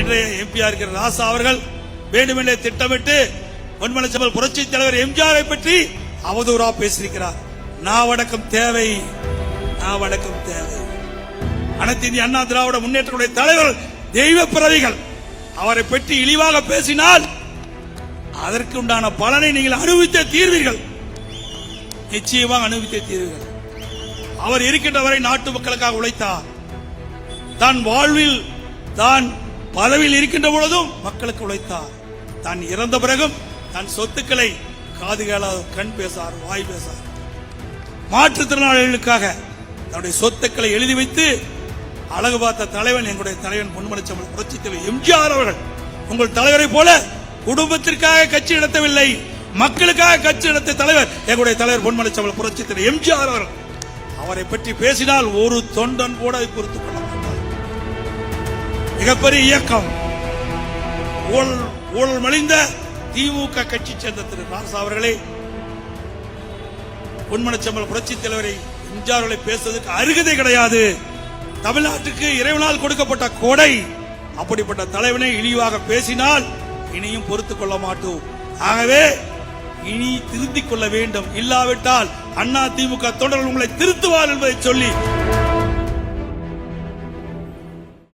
இன்றைய எம்பியா இருக்கிற ராசா அவர்கள் வேண்டுமென்றே திட்டமிட்டு பொன்மனச்சம்பல் புரட்சி தலைவர் எம்ஜிஆரை பற்றி அவதூறா பேசியிருக்கிறார். நாவடக்கம் தேவை நாவடக்கம் தேவை. அனைத்து இந்திய அண்ணா திராவிட முன்னேற்றக்கூடிய தலைவர் தெய்வ பிறவிகள் அவரை பற்றி இழிவாக பேசினால் அதற்கு உண்டான பலனை நீங்கள் அனுபவித்தே தீர்வீர்கள். நிச்சயமாக அனுபவித்தே தீர்வீர்கள். அவர் இருக்கின்ற வரை நாட்டு மக்களுக்காக உழைத்தார். தான் வாழ்வில் தான் பதவியில் இருக்கின்ற பொழுதும் மக்களுக்கு உழைத்தார். தான் இறந்த பிறகும் தன் சொத்துக்களை காது கேளாத கண் பேசார் வாய் பேசார். மாற்றுத்திறனாளிகளுக்காக தன்னுடைய சொத்துக்களை எழுதி வைத்து அழகு பார்த்த தலைவன் எங்களுடைய தலைவன் பொன்மனச்சம்பல் புரட்சி தலைவர் எம்ஜிஆர் அவர்கள். உங்கள் தலைவரை போல குடும்பத்திற்காக கட்சி நடத்தவில்லை மக்களுக்காக கட்சி நடத்த தலைவர் எங்களுடைய தலைவர் பொன்மனச்சம்பல் புரட்சி தலைவர் எம்ஜிஆர் அவர்கள். அவரை பற்றி பேசினால் ஒரு தொண்டன் கூட பொறுத்துக் கொள்ள மிகப்பெரிய இயக்கம். ஊழல் ஊழல் மலிந்த திமுக கட்சி சேர்ந்த திரு ராசா அவர்களே பொன்மனச்சம்பல் புரட்சி தலைவரை எம்ஜிஆர்களை பேசுவதற்கு அருகதை கிடையாது. தமிழ்நாட்டுக்கு இறைவனால் கொடுக்கப்பட்ட கொடை அப்படிப்பட்ட தலைவனை இழிவாக பேசினால் இனியும் பொறுத்துக் கொள்ள மாட்டோம். ஆகவே இனி திருத்திக் கொள்ள வேண்டும். இல்லாவிட்டால் அண்ணா திமுக தொண்டர்கள் உங்களை திருத்துவார் என்பதை சொல்லி